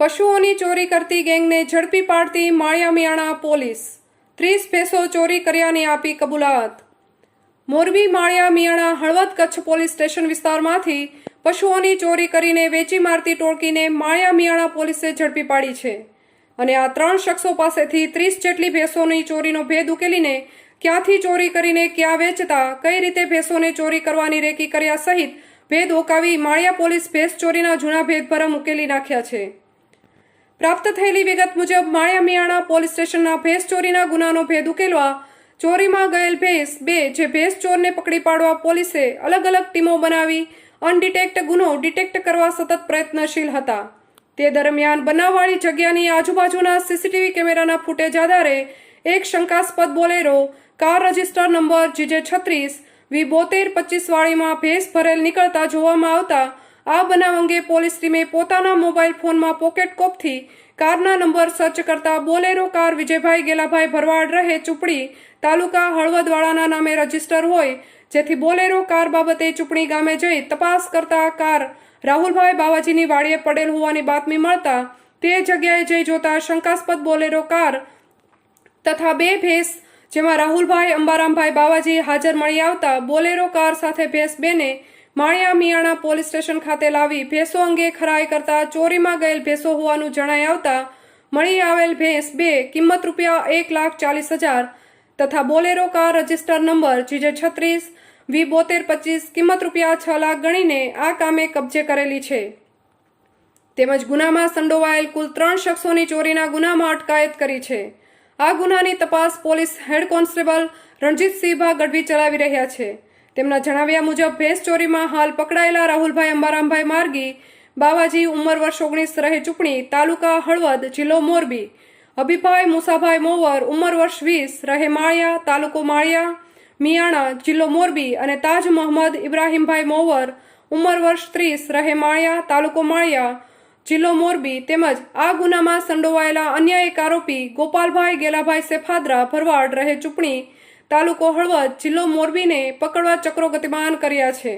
પશુઓની ચોરી કરતી ગેંગને ઝડપી પાડતી માળિયામિયાણા પોલીસ. ત્રીસ ભેંસો ચોરી કર્યાની આપી કબૂલાત. મોરબી માળિયામિયાણા હળવદ કચ્છ પોલીસ સ્ટેશન વિસ્તારમાંથી પશુઓની ચોરી કરીને વેચી મારતી ટોળકીને માળિયામિયાણા પોલીસે ઝડપી પાડી છે. અને આ ત્રણ શખ્સો પાસેથી ત્રીસ જેટલી ભેંસોની ચોરીનો ભેદ ઉકેલીને ક્યાંથી ચોરી કરીને ક્યાં વેચતા, કઈ રીતે ભેંસોને ચોરી કરવાની રેકી કર્યા સહિત ભેદ ઓકાવી માળિયા પોલીસ ભેંસ ચોરીના જૂના ભેદભરમ ઉકેલી નાખ્યા છે. પ્રાપ્ત થયેલી વિગત મુજબ માળિયા મિયાણા પોલીસ સ્ટેશનના ભેંસ ચોરીના ગુનાનો ભેદ ઉકેલવા ચોરીમાં ગયેલ ભેંસ બે જે ભેંસ ચોરને પકડી પાડવા પોલીસે અલગ અલગ ટીમો બનાવી અનડિટેક્ટ ગુનો ડિટેક્ટ કરવા સતત પ્રયત્નશીલ હતા. તે દરમિયાન બનાવવાળી જગ્યાની આજુબાજુના સીસીટીવી કેમેરાના ફૂટેજ આધારે એક શંકાસ્પદ Bolero, car register number GJ છત્રીસ, વી બોતેર પચીસ વાળીમાં ભેંસ ભરેલ નીકળતા જોવામાં આવતા આ બનાવ અંગે પોલીસ ટીમે પોતાના મોબાઈલ ફોનમાં પોકેટ કોપથી કારના નંબર સર્ચ કરતા બોલેરો કાર વિજયભાઈ ગેલાભાઈ ભરવાડ રહે ચૂપડી તાલુકા હળવદવાળાના નામે રજિસ્ટર હોય, જેથી બોલેરો કાર બાબતે ચૂપણી ગામે જઈ તપાસ કરતા કાર રાહુલભાઈ બાવાજીની વાડીએ પડેલ હોવાની બાતમી મળતા તે જગ્યાએ જઈ જોતા શંકાસ્પદ બોલેરો કાર તથા બે ભેંસ, જેમાં રાહુલભાઈ અંબારામભાઈ બાવાજી હાજર મળી આવતા બોલેરો કાર સાથે ભેંસ બેને માળિયા મિયાણા પોલીસ સ્ટેશન ખાતે લાવી ભેંસો અંગે ખરાઈ કરતા ચોરીમાં ગયેલ ભેંસો હોવાનું જણાઈ આવતા મળી આવેલ ભેંસ બે કિંમત રૂપિયા એક લાખ ચાલીસ હજાર તથા Bolero car register number GJ છત્રીસ વી બોતેર પચીસ કિંમત રૂપિયા છ લાખ ગણીને આ કામે કબજે કરેલી છે. તેમજ ગુનામાં સંડોવાયેલ કુલ ત્રણ શખ્સોની ચોરીના ગુનામાં અટકાયત કરી છે. આ ગુનાની તપાસ police head constable Ranjitsinhbha Gadhvi ચલાવી રહ્યા છે. તેમના જણાવ્યા મુજબ, ભેંસ ચોરીમાં હાલ પકડાયેલા રાહુલભાઈ અંબારામભાઈ માર્ગી, બાવાજી ઉંમર વર્ષ ઓગણીસ રહે ચૂંટણી, તાલુકા હળવદ, જિલ્લો મોરબી. અભિભાઈ મુસાભાઈ મોવર, ઉંમર વર્ષ વીસ રહે માળિયા, તાલુકો માળિયા, મિયાણા, જિલ્લો મોરબી અને તાજ મોહમ્મદ ઇબ્રાહીમભાઈ મોવર, ઉંમર વર્ષ ત્રીસ રહે માળિયા, તાલુકો માળિયા, જિલ્લો મોરબી. તેમજ આ ગુનામાં સંડોવાયેલા અન્ય એક આરોપી ગોપાલભાઈ ગેલાભાઈ સેફાદરા ભરવાડ રહે ચૂંટણી તાલુકો હળવદ જિલ્લો મોરબીને પકડવા ચક્રો ગતિમાન કર્યા છે.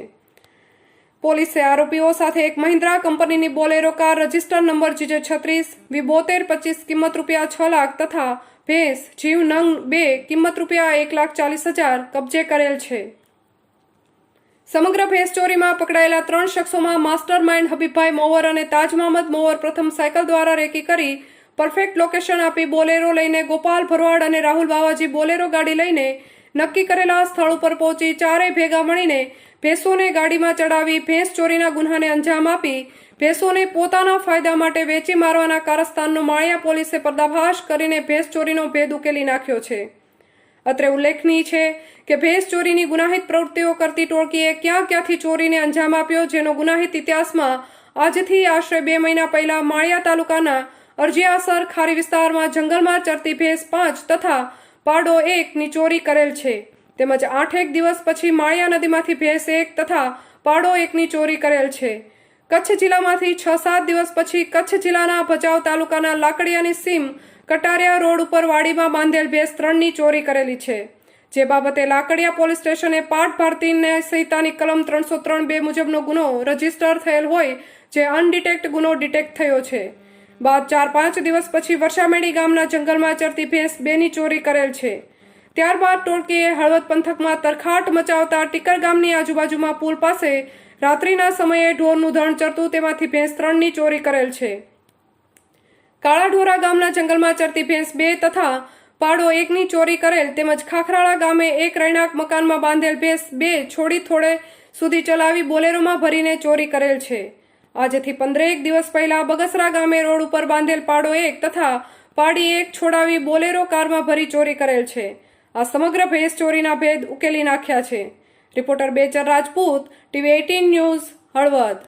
પોલીસે આરોપીઓ સાથે એક મહિન્દ્રા કંપનીની Bolero car register number GJ છત્રીસ વી બોતેર પચીસ કિંમત રૂપિયા છ લાખ તથા ભેંસ, જીવ, નંગ બે કિંમત રૂપિયા એક લાખ ચાલીસ હજાર કબજે કરેલ છે. સમગ્ર ભેંસ ચોરીમાં પકડાયેલા ત્રણ શખ્સોમાં માસ્ટર માઇન્ડ હબીબભાઈ મોવર અને તાજ મોહમ્મદ મોવર પ્રથમ સાયકલ દ્વારા રેકી કરી પરફેક્ટ લોકેશન આપી બોલેરો લઈને ગોપાલ ભરવાડ અને રાહુલ બાવાજી બોલેરો ગાડી લઈને નક્કી કરેલા સ્થળ ઉપર પહોંચી ચારેય ભેગા મળીને ભેંસોને ગાડીમાં ચડાવી ભેંસ ચોરીના ગુન્હાને અંજામ આપી ભેંસોને પોતાના ફાયદા માટે વેચી મારવાના કારસ્તાનનો માળિયા પોલીસે પર્દાફાશ કરીને ભેંસ ચોરીનો ભેદ ઉકેલી નાખ્યો છે. અત્રે ઉલ્લેખનીય છે કે ભેંસ ચોરીની ગુનાહિત પ્રવૃત્તિઓ કરતી ટોળકીએ ક્યાં ક્યાંથી ચોરીને અંજામ આપ્યો, જેનો ગુનાહિત ઇતિહાસમાં આજથી આશરે બે મહિના પહેલા માળિયા તાલુકાના અરજીયાસર ખારી વિસ્તારમાં જંગલમાં ચરતી ભેંસ પાંચ તથા પાડો એકની ચોરી કરેલ છે. તેમજ આઠેક દિવસ પછી માળિયા નદીમાંથી ભેંસ એક તથા પાડો એકની ચોરી કરેલ છે. કચ્છ જિલ્લામાંથી છ સાત દિવસ પછી કચ્છ જિલ્લાના ભચાઉ તાલુકાના લાકડિયાની સીમ કટારિયા રોડ ઉપર વાડીમાં બાંધેલ ભેંસ ત્રણની ચોરી કરેલી છે. જે બાબતે લાકડિયા પોલીસ સ્ટેશને પાઠ ભારતી ન્યાય કલમ ત્રણસો ત્રણ બે મુજબનો ગુનો રજિસ્ટર થયેલ હોય, જે અનડિટેક્ટ ગુનો ડિટેક્ટ થયો છે. બાદ ચાર પાંચ દિવસ પછી વર્ષામેડી ગામના જંગલમાં ચરતી ભેંસ બેની ચોરી કરેલ છે. ત્યારબાદ ટોળકીએ હળવદ પંથકમાં તરખાટ મચાવતા ટીકર ગામની આજુબાજુમાં પુલ પાસે રાત્રિના સમયે ઢોરનું ધણ ચરતું તેમાંથી ભેંસ ત્રણની ચોરી કરેલ છે. કાળાઢોરા ગામના જંગલમાં ચરતી ભેંસ બે તથા પાડો એકની ચોરી કરેલ તેમજ ખાખરાળા ગામે એક રહેણાંક મકાનમાં બાંધેલ ભેંસ બે છોડી થોડે સુધી ચલાવી બોલેરોમાં ભરીને ચોરી કરેલ છે. આજથી પંદરેક દિવસ પહેલા બગસરા ગામે રોડ ઉપર બાંધેલ પાડો એક તથા પાડી એક છોડાવી બોલેરો કારમાં ભરી ચોરી કરેલ છે. આ સમગ્ર ભેંસ ચોરીના ભેદ ઉકેલી નાખ્યા છે. Reporter Bechar Rajput, TV eighteen news, Halvad.